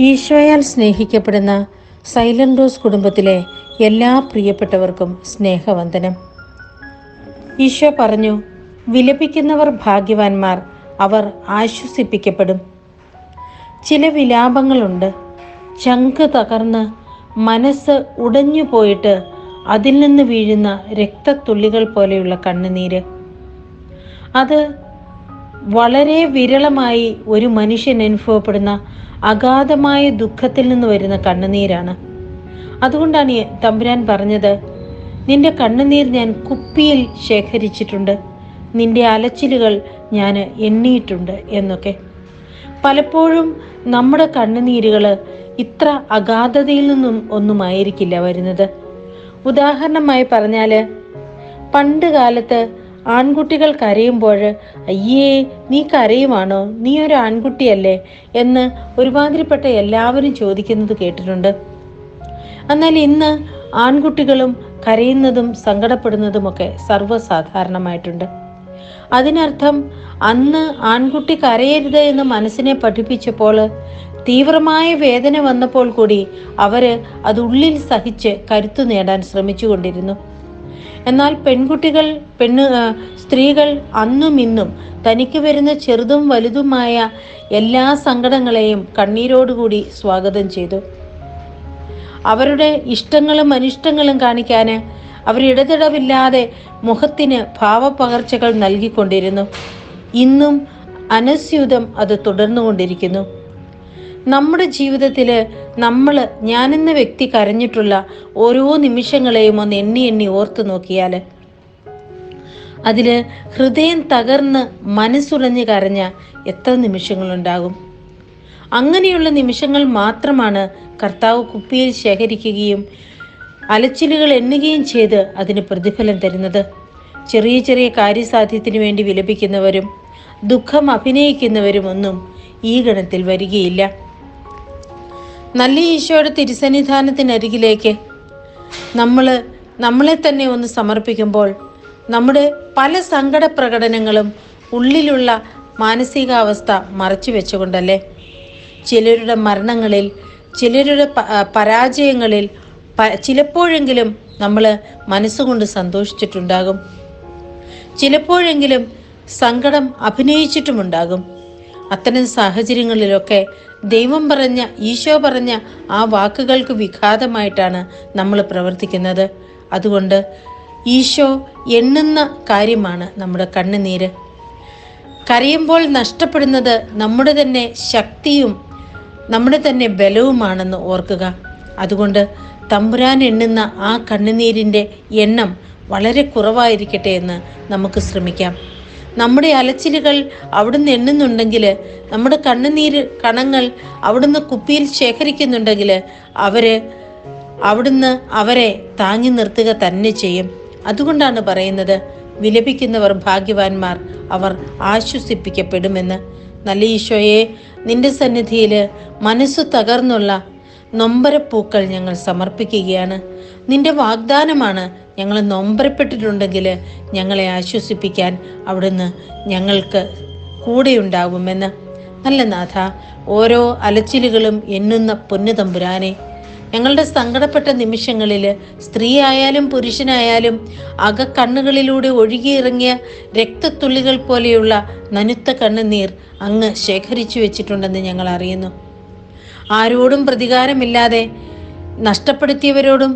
ഈശോയാൽ സ്നേഹിക്കപ്പെടുന്ന silent rose കുടുംബത്തിലെ എല്ലാ പ്രിയപ്പെട്ടവർക്കും സ്നേഹവന്ദനം. ഈശോ പറഞ്ഞു വിലപിക്കുന്നവർ ഭാഗ്യവാന്മാർ അവർ ആശ്വസിപ്പിക്കപ്പെടും. ചില വിലാപങ്ങളുണ്ട്. ചങ്ക് തകർന്ന് മനസ്സ് ഉടഞ്ഞു പോയിട്ട് അതിൽ നിന്ന് വീഴുന്ന രക്തത്തുള്ളികൾ പോലെയുള്ള കണ്ണുനീര്. അത് വളരെ വിരളമായി ഒരു മനുഷ്യൻ അനുഭവപ്പെടുന്ന അഗാധമായ ദുഃഖത്തിൽ നിന്ന് വരുന്ന കണ്ണുനീരാണ്. അതുകൊണ്ടാണ് തമ്പുരാൻ പറഞ്ഞത് നിന്റെ കണ്ണുനീർ ഞാൻ കുപ്പിയിൽ ശേഖരിച്ചിട്ടുണ്ട്. നിന്റെ അലച്ചിലുകൾ ഞാൻ എണ്ണിയിട്ടുണ്ട് എന്നൊക്കെ. പലപ്പോഴും നമ്മുടെ കണ്ണുനീരുകൾ ഇത്ര അഗാധതയിൽ നിന്നും ഒന്നുമായിരിക്കില്ല വരുന്നത്. ഉദാഹരണമായി പറഞ്ഞാൽ പണ്ട് കാലത്ത് ആൺകുട്ടികൾ കരയുമ്പോൾ അയ്യേ നീ കരയുവാണോ? നീ ഒരു ആൺകുട്ടിയല്ലേ? എന്ന് ഒരുമാതിരിപ്പെട്ട എല്ലാവരും ചോദിക്കുന്നത് കേട്ടിട്ടുണ്ട്. എന്നാൽ ഇന്ന് ആൺകുട്ടികളും കരയുന്നതും സങ്കടപ്പെടുന്നതുമൊക്കെ സർവസാധാരണമായിട്ടുണ്ട്. അതിനർത്ഥം അന്ന് ആൺകുട്ടി കരയരുത് എന്ന് മനസ്സിനെ പഠിപ്പിച്ചപ്പോൾ തീവ്രമായ വേദന വന്നപ്പോൾ കൂടി അവർ അത് ഉള്ളിൽ സഹിച്ച് കരുത്തു നേടാൻ ശ്രമിച്ചുകൊണ്ടിരുന്നു. എന്നാൽ പെൺകുട്ടികൾ പെണ്ണ് സ്ത്രീകൾ അന്നും ഇന്നും തനിക്ക് വരുന്ന ചെറുതും വലുതുമായ എല്ലാ സങ്കടങ്ങളെയും കണ്ണീരോടുകൂടി സ്വാഗതം ചെയ്തു. അവരുടെ ഇഷ്ടങ്ങളും അനിഷ്ടങ്ങളും കാണിക്കാൻ അവരിടതിടവില്ലാതെ മുഖത്തിന് ഭാവപകർച്ചകൾ നൽകിക്കൊണ്ടിരുന്നു. ഇന്നും അനസ്യൂതം അത് തുടർന്നുകൊണ്ടിരിക്കുന്നു. നമ്മുടെ ജീവിതത്തിൽ നമ്മൾ ഞാനെന്ന വ്യക്തി കരഞ്ഞിട്ടുള്ള ഓരോ നിമിഷങ്ങളെയും ഒന്ന് എണ്ണി എണ്ണി ഓർത്തു നോക്കിയാൽ അതിൽ ഹൃദയം തകർന്ന് മനസ്സുറഞ്ഞ് കരഞ്ഞ എത്ര നിമിഷങ്ങളുണ്ടാകും? അങ്ങനെയുള്ള നിമിഷങ്ങൾ മാത്രമാണ് കർത്താവ് കുപ്പിയിൽ ശേഖരിക്കുകയും അലച്ചിലുകൾ എണ്ണുകയും ചെയ്ത് അതിന് പ്രതിഫലം തരുന്നത്. ചെറിയ ചെറിയ കാര്യസാധ്യത്തിന് വേണ്ടി വിലപിക്കുന്നവരും ദുഃഖം അഭിനയിക്കുന്നവരും ഒന്നും ഈ ഗണത്തിൽ വരികയില്ല. നല്ല ഈശോയുടെ തിരുസന്നിധാനത്തിനരികിലേക്ക് നമ്മൾ നമ്മളെ തന്നെ ഒന്ന് സമർപ്പിക്കുമ്പോൾ നമ്മുടെ പല സങ്കട പ്രകടനങ്ങളും ഉള്ളിലുള്ള മാനസികാവസ്ഥ മറച്ചു വെച്ചുകൊണ്ടല്ലേ? ചിലരുടെ മരണങ്ങളിൽ ചിലരുടെ പരാജയങ്ങളിൽ ചിലപ്പോഴെങ്കിലും നമ്മൾ മനസ്സുകൊണ്ട് സന്തോഷിച്ചിട്ടുണ്ടാകും. ചിലപ്പോഴെങ്കിലും സങ്കടം അഭിനയിച്ചിട്ടുമുണ്ടാകും. അത്തരം സാഹചര്യങ്ങളിലൊക്കെ ദൈവം പറഞ്ഞ ഈശോ പറഞ്ഞ ആ വാക്കുകൾക്ക് വിഘാതമായിട്ടാണ് നമ്മൾ പ്രവർത്തിക്കുന്നത്. അതുകൊണ്ട് ഈശോ എണ്ണുന്ന കാര്യമാണ് നമ്മുടെ കണ്ണുനീര്. കരയുമ്പോൾ നഷ്ടപ്പെടുന്നത് നമ്മുടെ തന്നെ ശക്തിയും നമ്മുടെ തന്നെ ബലവുമാണെന്ന് ഓർക്കുക. അതുകൊണ്ട് തമ്പുരാൻ എണ്ണുന്ന ആ കണ്ണുനീരിന്റെ എണ്ണം വളരെ കുറവായിരിക്കട്ടെ എന്ന് നമുക്ക് ശ്രമിക്കാം. നമ്മുടെ അലച്ചിലുകൾ അവിടുന്ന് എണ്ണുന്നുണ്ടെങ്കിൽ നമ്മുടെ കണ്ണുനീര് കണങ്ങൾ അവിടുന്ന് കുപ്പിയിൽ ശേഖരിക്കുന്നുണ്ടെങ്കിൽ അവർ അവിടുന്ന് അവരെ താങ്ങി നിർത്തുക തന്നെ ചെയ്യും. അതുകൊണ്ടാണ് പറയുന്നത് വിലപിക്കുന്നവർ ഭാഗ്യവാന്മാർ അവർ ആശ്വസിപ്പിക്കപ്പെടുമെന്ന്. നല്ല ഈശോയെ നിന്റെ സന്നിധിയിൽ മനസ്സ് തകർന്നുള്ള നൊമ്പരപ്പൂക്കൾ ഞങ്ങൾ സമർപ്പിക്കുകയാണ്. നിന്റെ വാഗ്ദാനമാണ് ഞങ്ങൾ നൊമ്പരപ്പെട്ടിട്ടുണ്ടെങ്കിൽ ഞങ്ങളെ ആശ്വസിപ്പിക്കാൻ അവിടുന്ന് ഞങ്ങൾക്ക് കൂടെയുണ്ടാകുമെന്ന് നല്ല നാഥ ഓരോ അലച്ചിലുകളും എണ്ണുന്ന പൊന്നു തമ്പുരാനെ ഞങ്ങളുടെ സങ്കടപ്പെട്ട നിമിഷങ്ങളിൽ സ്ത്രീ ആയാലും പുരുഷനായാലും അകക്കണ്ണുകളിലൂടെ ഒഴുകിയിറങ്ങിയ രക്തത്തുള്ളികൾ പോലെയുള്ള നനുത്ത കണ്ണുനീർ അങ്ങ് ശേഖരിച്ചു വെച്ചിട്ടുണ്ടെന്ന് ഞങ്ങൾ അറിയുന്നു. ആരോടും പ്രതികാരമില്ലാതെ നഷ്ടപ്പെടുത്തിയവരോടും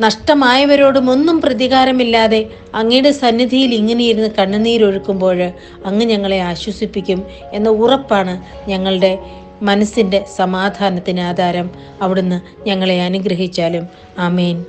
നഷ്ടമായവരോടും ഒന്നും പ്രതികാരമില്ലാതെ അങ്ങയുടെ സന്നിധിയിൽ ഇങ്ങനെയിരുന്ന് കണ്ണുനീരൊഴുക്കുമ്പോൾ അങ്ങ് ഞങ്ങളെ ആശ്വസിപ്പിക്കും എന്ന ഉറപ്പാണ് ഞങ്ങളുടെ മനസ്സിന്റെ സമാധാനത്തിന് ആധാരം അവിടുന്ന് ഞങ്ങളെ അനുഗ്രഹിച്ചാലും. ആമേൻ.